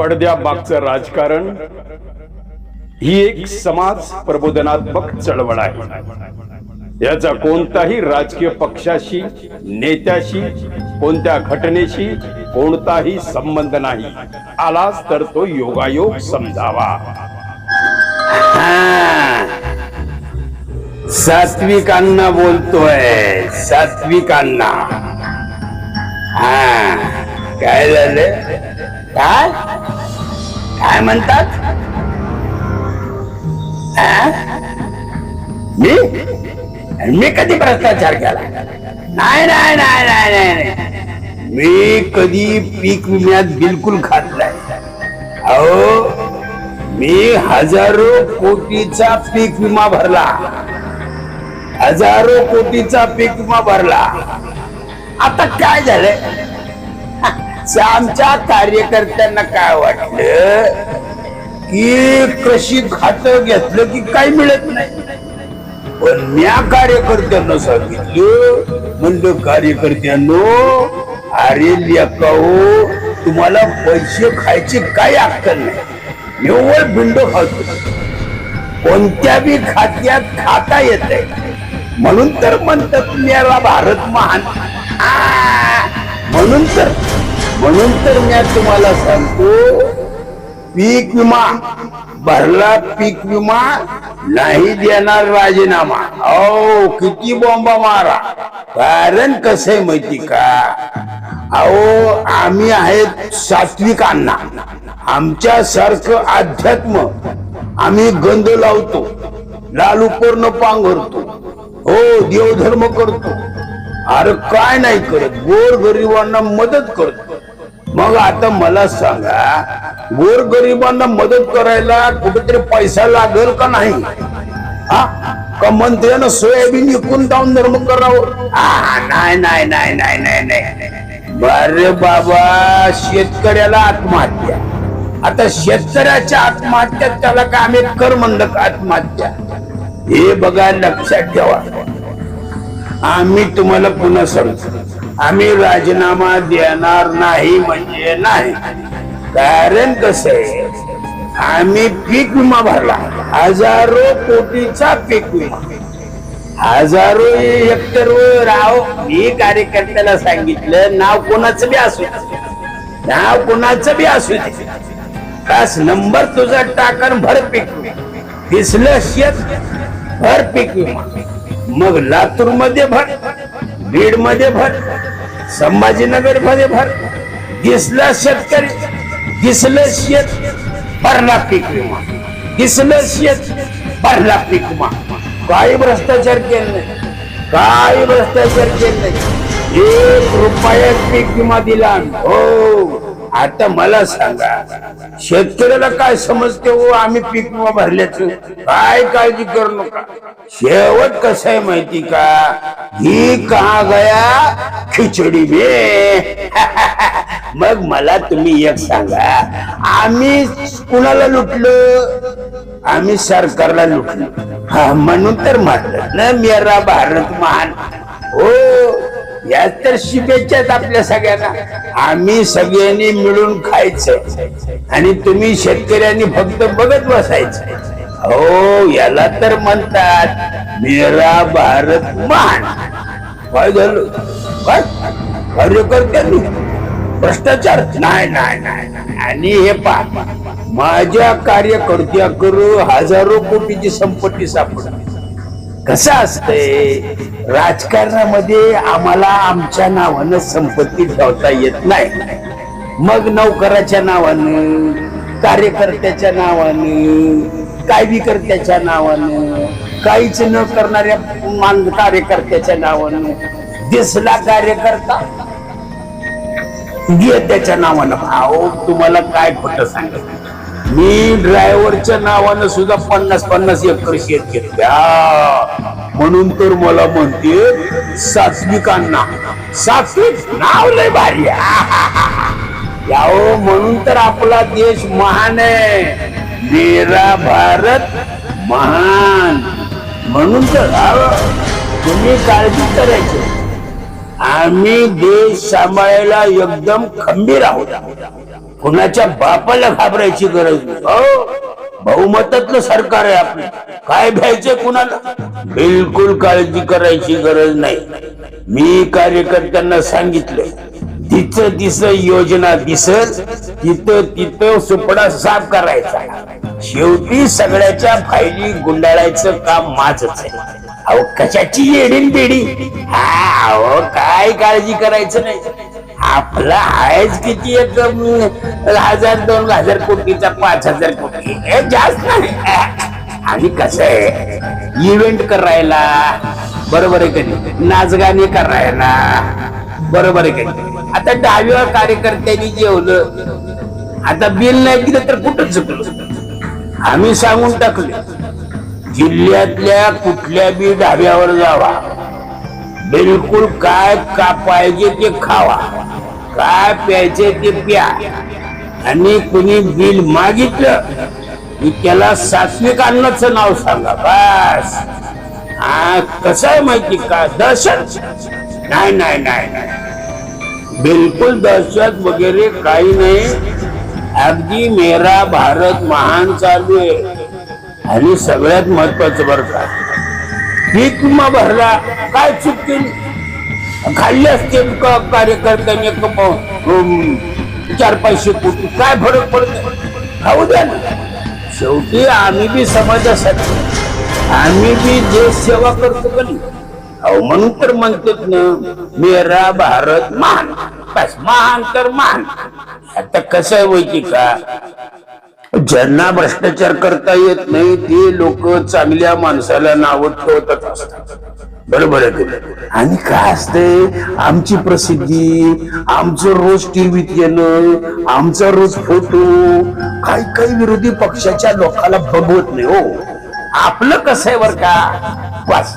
पडद्यामागचं राजकारण। ही एक समाज प्रबोधनात्मक चळवळ आहे. याचा कोणताही राजकीय पक्षाशी नेत्याशी कोणत्या घटनेशी कोणताही संबंध नाही. आलाच तर तो योगायोग समजावा. सात्विकांना बोलतोय. सात्विकांना. हा. काय झालं? काय? काय म्हणतात? मी? मी कधी भ्रष्टाचार केला? नाही नाही नाही नाही नाही. मी कधी पीक विम्यात बिलकुल खात नाही. अहो मी हजारो कोटीचा पीक विमा भरला. हजारो कोटीचा पीक विमा भरला. आता काय झालंय? आमच्या कार्यकर्त्यांना काय वाटलं की कृषी खात घेतलं की काय मिळत नाही? पण म्या कार्यकर्त्यांना सांगितलं म्हणलं कार्यकर्त्यांनो अरे लेकाओ तुम्हाला पैसे खायची काय अक्कल नाही. निव्वळ बिंड खातो. कोणत्या बी खात्यात खाता येत म्हणून तर म्हणतात मेरा भारत महान. म्हणून तर म्हणून तर मी तुम्हाला सांगतो पीक विमा भरला पीक विमा नाही देणार राजीनामा. अहो किती बॉम्बा मारा. कारण कसं आहे माहिती का? अहो आम्ही आहेत सात्विक अण्णा आमच्या सारखं अध्यात्म आम्ही गंध लावतो लाल पूर्ण पांघरतो. हो देवधर्म करतो. अरे काय नाही करत गोर गरिबांना मदत करतो. मग आता मला सांगा गोरगरिबांना मदत करायला कुठेतरी पैसा लागेल का नाही? हा? का मंत्र्यानं सोयाबीन विकून जाऊन धर्म करावं? नाही नाही नाही नाही नाही नाही. बरे बाबा शेतकऱ्याला आत्महत्या. आता शेतकऱ्याच्या आत्महत्या त्याला का आम्ही कर म्हणलं आत्महत्या? हे बघा लक्षात ठेवा. आम्ही तुम्हाला पुन्हा सांगतो. आम्ही राजीनामा देणार नाही म्हणजे नाही. कारण कसं आहे आम्ही पीक विमा भरला. हजारो कोटीचा पीक विमा. हजारो हेक्टर राव मी कार्यकर्त्याला सांगितलं नाव कोणाचं बी असू नाव कोणाचं बी असू तास कास नंबर तुझा टाकन भर पीक दिसलं शेत भर पीक विमा. मग लातूरमध्ये भर. बीडमध्ये भर संभाजीनगरमध्ये भर दिसला शेतकरी दिसलं शेत भरला पीक विमा. दिसलं शेत भरला पीक विमा. काही भ्रष्टाचार केला नाही. काही भ्रष्टाचार केला नाही. एक रुपयात पीक विमा दिला. हो. आता मला सांगा शेतकऱ्याला काय समजते हो? आम्ही पीक विमा भरल्याचं. काय काळजी करू नका. शेवट कसं आहे माहिती का? ही का गया खिचडी में. मग मला तुम्ही एक सांगा आम्ही कुणाला लुटलो? आम्ही सरकारला लुटलो. हा म्हणून तर म्हटलं ना मेरा भारत महान. हो. या तर शुभेच्छा आपल्या सगळ्यांना. आम्ही सगळ्यांनी मिळून खायचं. आणि तुम्ही शेतकऱ्यांनी फक्त बघत बसायचं. हो याला तर म्हणतात मेरा भारत मान. काय झालं? काय? कार्यकर्त्यांनी भ्रष्टाचार? नाही नाही नाही आणि हे पा माझ्या कार्यकर्त्या करू हजारो कोटीची संपत्ती सापडली. कसं असतंय? राजकारणामध्ये आम्हाला आमच्या नावानं संपत्ती ठेवता येत नाही. मग नौकराच्या नावानं कार्यकर्त्याच्या नावानं कायविकर्त्याच्या नावानं काहीच न करणाऱ्या मान कार्यकर्त्याच्या नावानं दिसला कार्यकर्ता? घे त्याच्या नावानं. अहो तुम्हाला काय खोटं सांगत मी ड्रायव्हरच्या नावानं सुद्धा पन्नास पन्नास एकर शेत घेतल्या म्हणून तर मला म्हणते सात्विकांना सात्विक नाव लय भारी आहे. म्हणून तर आपला देश महान आहे. मेरा भारत महान. म्हणून तर तुम्ही काळजी करायची. आम्ही देश सांभाळायला एकदम खंबीर आहोत. कुणाच्या बापाला घाबरायची गरज नाही. हो? बहुमतातलं सरकार आहे आपलं. काय भ्यायचं कुणाला? बिलकुल काळजी करायची गरज नाही. मी कार्यकर्त्यांना सांगितलंय तिचं दिस योजना दिसत तिथं तिथं सुपडा साफ करायचा. शेवटी सगळ्याच्या फायली गुंडाळायचं काम माझच आहे. अहो कशाची येडीन बेडी हा अहो काय काळजी करायचं नाही. आपला आहेच किती एक हजार दोन हजार कोटीचा पाच हजार कोटी. हे जास्त नाही. आणि कसं आहे? इव्हेंट करायला बरोबर आहे कधी नाचगाणी करायला बरोबर आहे कधी आता डाव्या कार्यकर्त्यांनी जेवलं. आता बिल नाही दिलं तर कुठं चुकलं? आम्ही सांगून टाकले जिल्ह्यातल्या कुठल्या बी डाव्यावर जावा. बिलकुल काय का पाहिजे ते खावा. काय प्यायचे ते प्या. आणि कुणी बिल मागितलं की त्याला सात्विक अन्नाचं नाव सांगा. बस. हा कसं आहे माहिती का? दहशत नाही नाही नाही बिलकुल दहशत वगैरे काही नाही. अगदी मेरा भारत महान चालू आहे. आणि सगळ्यात महत्वाचं बरं का पीक भरला काय चुकतील? खाल्ले असते का कार्यकर्त्यांनी चार पैसे कोटी. काय फरक पडत? खाऊ द्या ना. शेवटी आम्ही बी समाजासाठी आम्ही बी देश सेवा करतो पण अहो म्हणून तर म्हणतात ना मेरा भारत महान. बस महान तर महान. आता कसं आहे माहिती का? ज्यांना भ्रष्टाचार करता येत नाही ते लोक चांगल्या माणसाला नाव ठेवतच असतात. बरोबर आहे आणि काय असतंय? आमची प्रसिद्धी आमचं रोज टीव्हीत येणं आमचा रोज फोटो काही काही विरोधी पक्षाच्या लोकांना बघवत नाही हो. आपलं कसं आहे बर का? वाच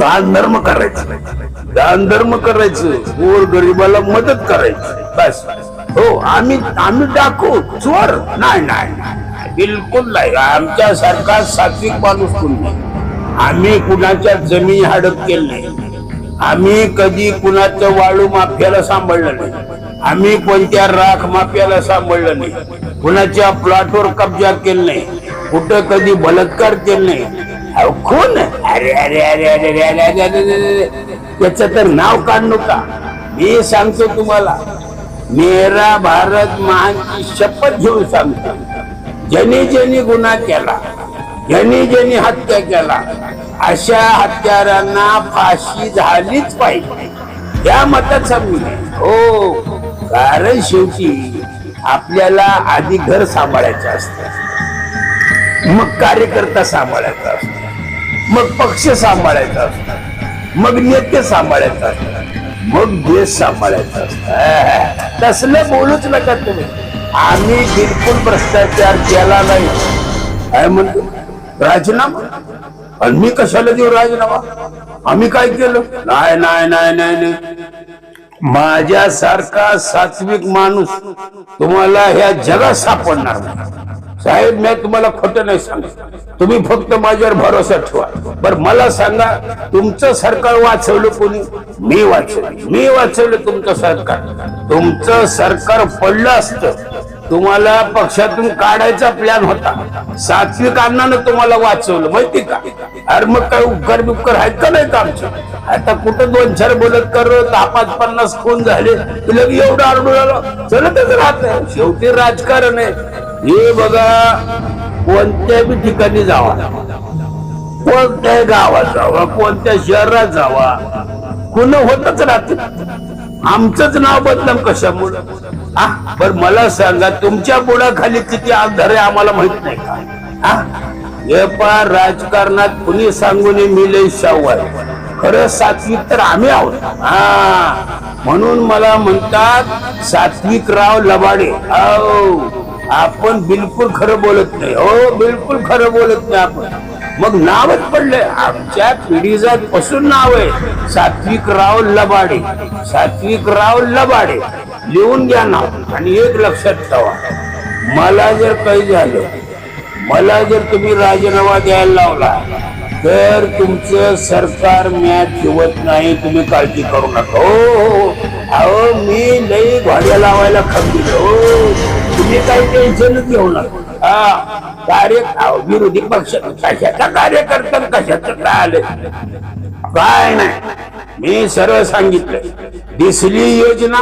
दान धर्म करायचं. दान धर्म करायचं. गोर गरिबाला मदत करायची. बस हो आम्ही आम्ही टाकू चोर? नाही नाही. बिलकुल नाही. आमच्यासारखा सात्विक माणूस कोणी नाही? आम्ही कुणाच्या जमीन हडप केलं नाही. आम्ही कधी कुणाचं वाळू माफियाला सांभाळलं नाही. आम्ही कोणत्या राख माफियाला सांभाळलं नाही. कुणाच्या प्लॉटवर कब्जा केला नाही. कुठं कधी बलात्कार केला नाही. खून? अरे अरे अरे अरे अरे अरे अरे त्याचं तर नाव काढू का मी सांगतो तुम्हाला. मेरा भारत महानची शपथ घेऊन सांगतो. ज्याने ज्याने गुन्हा केला ज्यांनी ज्यांनी हत्या केला अशा हत्यारांना फाशी झालीच पाहिजे. या मतात मी हो कारण शेवटी आपल्याला आधी घर सांभाळायचं असतं. मग कार्यकर्ता सांभाळायचा असतो. मग पक्ष सांभाळायचा असतो. मग नेते सांभाळायचा असतो. मग देश सांभाळायचा असतो. तसलं बोलूच नका तुम्ही. आम्ही बिलकुल भ्रष्टाचार केला नाही. काय म्हणतो? राजीनामा? आणि मी कशाला देऊ राजीनामा? आम्ही काय केलं? नाही नाही नाही नाही माझ्यासारखा सात्विक माणूस तुम्हाला ह्या जगात सापडणार साहेब मी तुम्हाला खोटं नाही सांगत. तुम्ही फक्त माझ्यावर भरोसा ठेवा. बर मला सांगा तुमचं सरकार वाचवलं कोणी? मी वाचवलं. मी वाचवलं तुमचं सरकार. तुमचं सरकार पडलं असतं. तुम्हाला पक्षातून काढायचा प्लॅन होता. सात्विक अण्णानं तुम्हाला वाचवलं माहिती का? अरे मग काय उपकार बिपकार आहेत का नाही का आमचे? आता कुठं दोन चार बोलत कर दहा पाच पन्नास खून झाले तुला एवढं आरडू आलं चलतच राहत. शेवटी राजकारण आहे. हे बघा कोणत्याही ठिकाणी जावा. कोणत्या गावात जावा कोणत्या शहरात जावा. कुण होतच राहत. आमचंच नाव बदनाम कशामुळं? बर मला सांगा तुमच्या बुडाखाली किती आधार आहे आम्हाला माहीत नाही का? हे पार राजकारणात कुणी सांगून मी लय शाहू आहे. खरं सात्विक तर आम्ही आहोत. हा म्हणून मला म्हणतात सात्विक राव लबाडे. आपण बिलकुल खरं बोलत नाही. हो बिलकुल खरं बोलत नाही आपण. मग नावच पडलंय. आमच्या पिढीचा पासून नाव आहे. सात्विक राव लबाडे. सात्विक राव लबाडे. लिहून घ्या नाव आणि एक लक्षात ठेवा. मला जर काही झालं मला जर तुम्ही राजीनामा द्यायला लावला तर तुमचं सरकार म्या ठेवत नाही तुम्ही काळजी करू नका. हो हो. हो. अहो मी लई भाड्या लावायला खंबीर हो. तुम्ही काही टेन्शनच घेऊ नका. हा. कार्य विरोधी पक्ष कशाचा कार्यकर्ता कशाचं काय आले काय नाही. मी सरळ सांगितलं दिसली योजना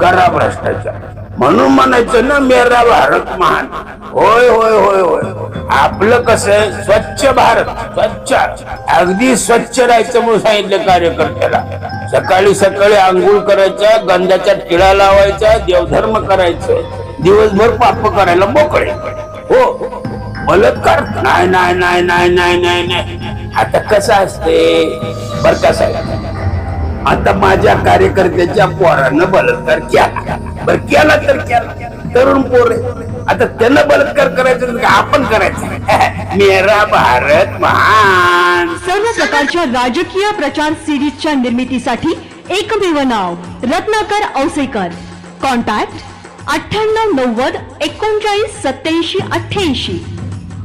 करा भ्रष्टाचार. म्हणून म्हणायचं ना मेरा भारत महान. होय होय होय होय. आपलं कसं आहे? स्वच्छ भारत स्वच्छ. अगदी स्वच्छ राहायचं म्हणून सांगितलं कार्यकर्त्याला. सकाळी सकाळी आंघोळ करायचा गंधाच्या टिळा लावायचा देवधर्म करायचं. दिवसभर पाप करायला मोकळे. हो. बलात्कार नाही नाही नाही नाही नाही नाही नाही. आता कसं असते? बर कसं आहे आता माझ्या कार्यकर्त्याच्या पोरानं बलात्कार केला. बर केला तर केला. तरुण पोर आता त्यांना बलात्कार करायचं का आपण करायचं. मेरा भारत महान. सर्व प्रकारच्या राजकीय प्रचार सिरीजच्या निर्मितीसाठी एकमेव नाव रत्नाकर औसेकर. कॉन्टॅक्ट अठ्ठ्याण्णव नव्वद एकोणचाळीस सत्याऐंशी अठ्ठ्याऐंशी.